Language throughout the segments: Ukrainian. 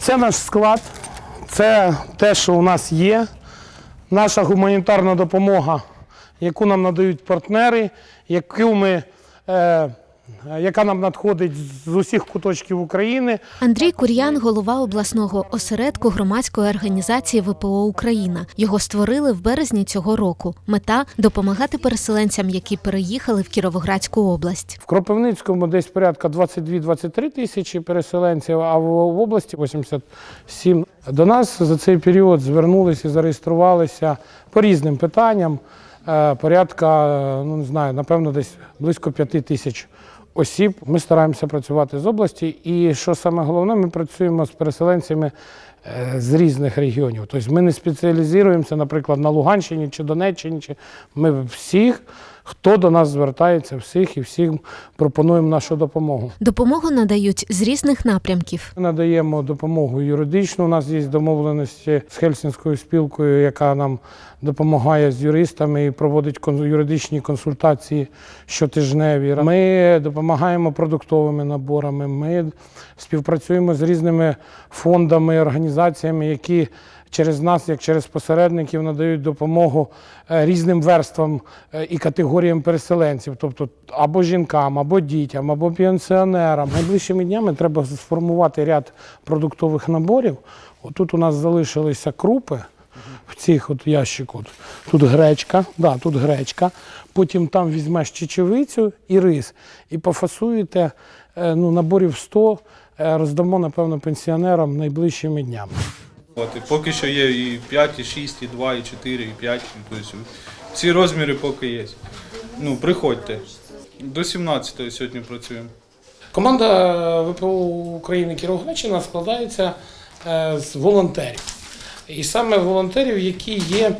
Це наш склад, це те, що у нас є. Наша гуманітарна допомога, яку нам надають партнери, яку ми, е, яка нам надходить з усіх куточків України. Андрій Кур'ян, голова обласного осередку громадської організації ВПО Україна. Його створили в березні цього року. Мета допомагати переселенцям, які переїхали в Кіровоградську область. В Кропивницькому десь порядка 22-23 тисячі переселенців, а в області 87. До нас за цей період звернулися і зареєструвалися по різним питанням. е, Порядка, е, ну не знаю, напевно, десь близько 5 тисяч осіб. Ми стараємося працювати з області. І що саме головне, ми працюємо з переселенцями з різних регіонів. Тобто ми не спеціалізуємося, наприклад, на Луганщині чи Донеччині. Чи ми всіх, хто до нас звертається, всіх і всім пропонуємо нашу допомогу. Допомогу надають з різних напрямків. Ми надаємо допомогу юридичну. У нас є домовленості з Хельсінською спілкою, яка нам допомагає з юристами і проводить юридичні консультації щотижневі. Ми допомагаємо продуктовими наборами. Ми співпрацюємо з різними фондами, організаціями, які через нас, як через посередників, надають допомогу е, різним верствам е, і категоріям переселенців, тобто або жінкам, або дітям, або пенсіонерам. Найближчими днями треба сформувати ряд продуктових наборів. Отут у нас залишилися крупи в цих от ящику. Тут гречка, да, тут гречка. Потім там візьмеш чечевицю і рис, і пофасуєте е, ну, наборів 100, е, роздамо, напевно, пенсіонерам найближчими днями. От, і поки що є і 5, і 6, і 2, і 4, і 5. Тобто ці розміри поки є. Ну, приходьте. До 17 сьогодні працюємо. Команда ВПО України Кіровоградщина складається е, з волонтерів. І саме волонтерів, які є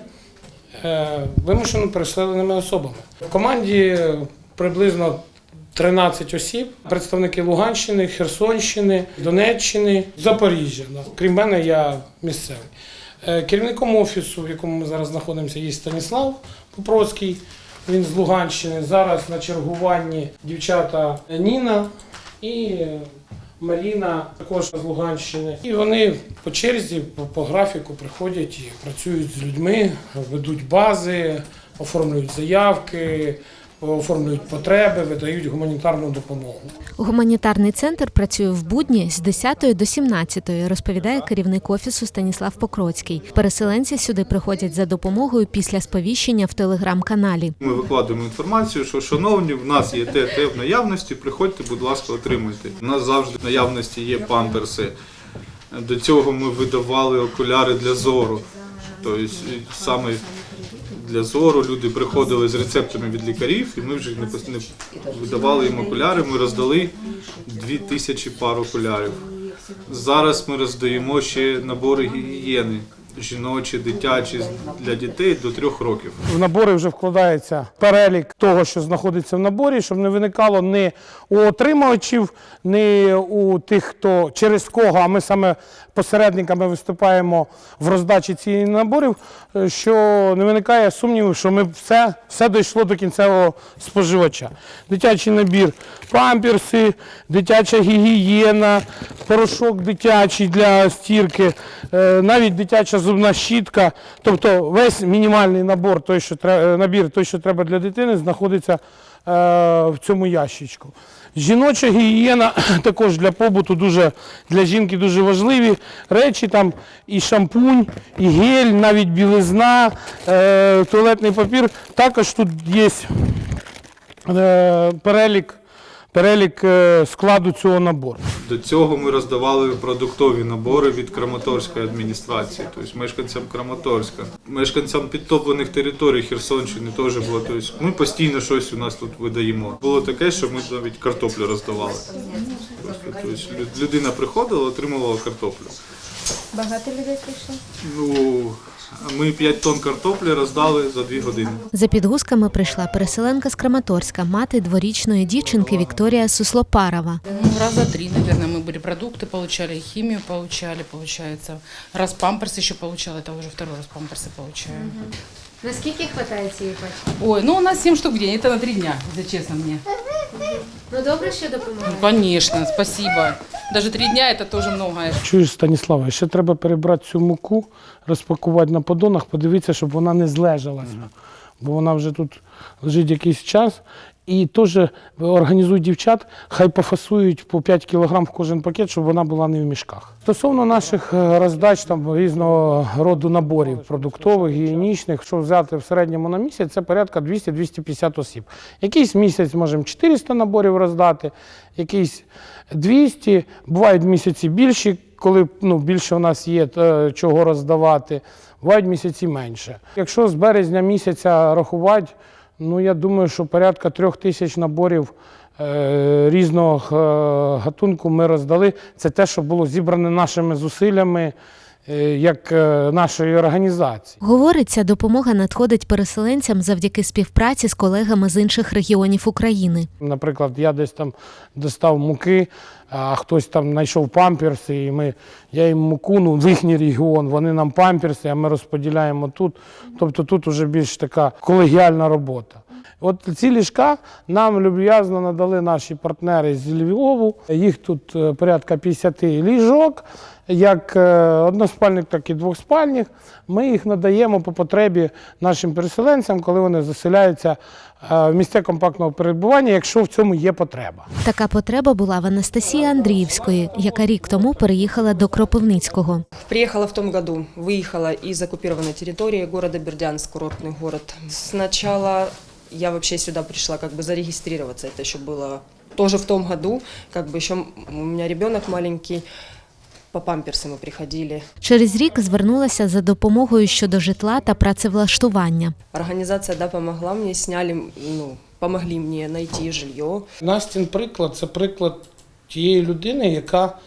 е, вимушено переселеними особами. В команді приблизно 13 осіб, представники Луганщини, Херсонщини, Донеччини, Запоріжжя. Крім мене, я місцевий. Е, Керівником офісу, в якому ми зараз знаходимося, є Станіслав Попроцький. Він з Луганщини. Зараз на чергуванні дівчата Ніна і Маріна також з Луганщини. І вони по черзі, по графіку приходять і працюють з людьми, ведуть бази, оформлюють заявки, оформлюють потреби, видають гуманітарну допомогу. Гуманітарний центр працює в будні з 10 до 17, розповідає керівник офісу Станіслав Покроцький. Переселенці сюди приходять за допомогою після сповіщення в телеграм-каналі. Ми викладаємо інформацію, що шановні, в нас є те, те в наявності, приходьте, будь ласка, отримуйте. У нас завжди в наявності є памперси. До цього ми видавали окуляри для зору. Тобто саме для зору люди приходили з рецептами від лікарів, і ми вже не видавали їм окуляри. Ми роздали дві тисячі пар окулярів. Зараз ми роздаємо ще набори гігієни жіночі, дитячі для дітей до трьох років. В набори вже вкладається перелік того, що знаходиться в наборі, щоб не виникало ні у отримувачів, ні у тих, хто через кого, а ми саме посередниками виступаємо в роздачі цих наборів, е, що не виникає сумніву, що ми все, все дійшло до кінцевого споживача. Дитячий набір, памперси, дитяча гігієна, порошок дитячий для стірки, е, навіть дитяча зубна щітка. Тобто весь мінімальний набор, той, що тре- е, набір, той, що треба для дитини, знаходиться е, в цьому ящичку. Жіноча гігієна також для побуту дуже для жінки дуже важливі речі. Там і шампунь, і гель, навіть білизна, е, туалетний папір. Також тут є перелік, перелік е, складу цього набору. До цього ми роздавали продуктові набори від Краматорської адміністрації, тобто мешканцям Краматорська, мешканцям підтоплених територій Херсонщини теж було. Тобто ми постійно щось у нас тут видаємо. Було таке, що ми навіть картоплю роздавали. Тобто лю- людина приходила, отримувала картоплю. Багато людей прийшло? Ну, ми 5 тонн картоплі роздали за 2 години. За підгузками прийшла переселенка з Краматорська, мати дворічної дівчинки Вікторія Суслопарова. Ну, раза три, наверное, мы были продукты получали, и химию получали, получается. Раз памперс еще получала, это уже второй раз памперсы получаю. Наскільки вистачає цієї пачки? Ой, ну у нас 7 штук в день, это на три дня, если честно мне. Ну добре, що допомагає. Звісно, спасибо. Навіть три дня це теж многое. Чуєш, Станіслава, ще треба перебрати цю муку, розпакувати на подонах, подивитися, щоб вона не злежалася. Бо вона вже тут лежить якийсь час. І теж організуй дівчат, хай пофасують по 5 кг в кожен пакет, щоб вона була не в мішках. Стосовно наших е, роздач там різного роду наборів продуктових, гігієнічних, що взяти в середньому на місяць, це порядка 200-250 осіб. Якийсь місяць можемо 400 наборів роздати, якийсь 200, бувають місяці більші, коли ну, більше у нас є е, чого роздавати, бувають місяці менше. Якщо з березня місяця рахувати, ну я думаю, що порядка трьох тисяч наборів е, різного е, гатунку ми роздали. Це те, що було зібране нашими зусиллями як е, нашої організації. Говориться, допомога надходить переселенцям завдяки співпраці з колегами з інших регіонів України. Наприклад, я десь там достав муки, а хтось там знайшов памперси, і ми, я їм муку, ну, в їхній регіон, вони нам памперси, а ми розподіляємо тут. Тобто тут вже більш така колегіальна робота. От ці ліжка нам люб'язно надали наші партнери з Львову. Їх тут е, порядка 50 ліжок, як е, односпальних, так і двохспальних. Ми їх надаємо по потребі нашим переселенцям, коли вони заселяються е, в місця компактного перебування, якщо в цьому є потреба. Така потреба була в Анастасії Андріївської, яка рік тому переїхала до Кропивницького. Приехала в том году, выехала из оккупированной территории города Бердянск, курортный город. Сначала я вообще сюда пришла как бы зарегистрироваться, это еще было тоже в том году, как бы еще у меня ребенок маленький, по памперсы мы приходили. Через рік звернулася за допомогою щодо житла та працевлаштування. Организация, да, помогла мне, сняли, ну, помогли мне найти жилье. Настін приклад це приклад тієї людини, яка,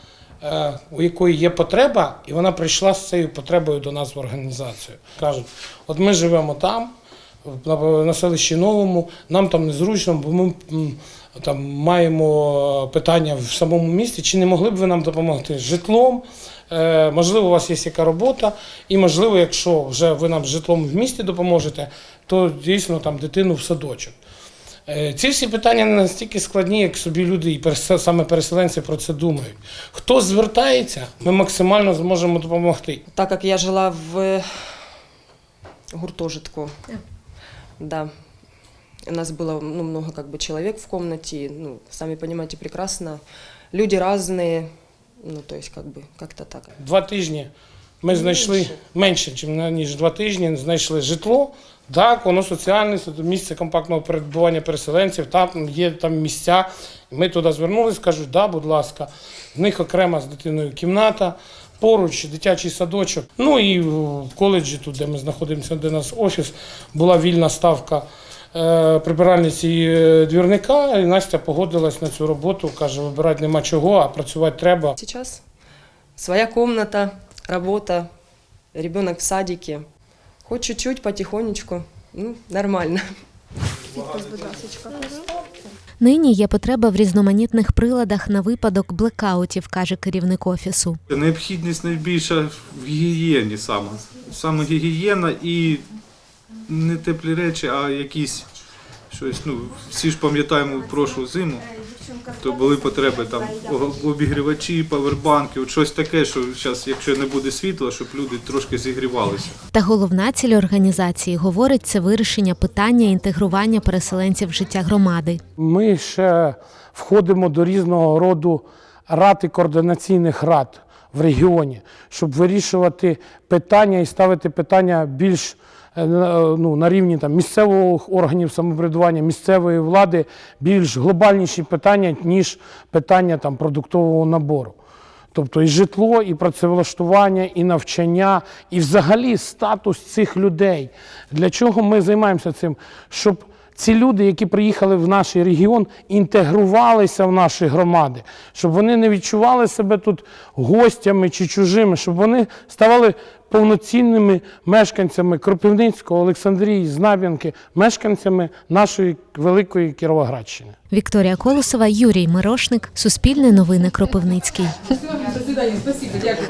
е, у якої є потреба, і вона прийшла з цією потребою до нас в організацію. Кажуть, от ми живемо там, на, на селищі Новому, нам там незручно, бо ми там маємо питання в самому місті, чи не могли б ви нам допомогти з житлом? Е, можливо, у вас є яка робота, і можливо, якщо вже ви нам з житлом в місті допоможете, то дійсно там дитину в садочок. Е, Ці всі питання не настільки складні, як собі люди і саме переселенці про це думають. Хто звертається, ми максимально зможемо допомогти. Так как я жила в гуртожитку, да, у нас было ну, много как бы человек в комнате, ну, сами понимаете прекрасно, люди разные, ну, то есть как бы как-то так. Два тижні ми знайшли менше, ніж, ніж два тижні, знайшли житло. Так, воно соціальне, це місце компактного перебування переселенців, там є там місця. Ми туди звернулися, кажуть, да, будь ласка, в них окрема з дитиною кімната, поруч дитячий садочок. Ну і в коледжі, тут, де ми знаходимося, де у нас офіс, була вільна ставка е, прибиральниці і е, двірника, і Настя погодилась на цю роботу, каже, вибирати нема чого, а працювати треба. Сейчас своя комната, работа, ребенок в садике, хоть чуть-чуть, потихонечку, ну, нормально. Підпис, будь ласка. Нині є потреба в різноманітних приладах на випадок блекаутів, каже керівник офісу. Необхідність найбільша в гігієні саме. Саме гігієна і не теплі речі, а якісь щось. Ну, всі ж пам'ятаємо прошлу зиму, то були потреби там обігрівачі, павербанки, от щось таке, що зараз, якщо не буде світла, щоб люди трошки зігрівалися. Та головна ціль організації говорить це вирішення питання інтегрування переселенців в життя громади. Ми ще входимо до різного роду рад і координаційних рад в регіоні, щоб вирішувати питання і ставити питання більш ну, на рівні там, місцевих органів самоврядування, місцевої влади, більш глобальніші питання, ніж питання там, продуктового набору. Тобто і житло, і працевлаштування, і навчання, і взагалі статус цих людей. Для чого ми займаємося цим? Щоб ці люди, які приїхали в наш регіон, інтегрувалися в наші громади, щоб вони не відчували себе тут гостями чи чужими, щоб вони ставали повноцінними мешканцями Кропивницького, Олександрії, Знам'янки, мешканцями нашої великої Кіровоградщини. Вікторія Колосова, Юрій Мирошник, Суспільне новини Кропивницький. До свидания, спасибо, дякую.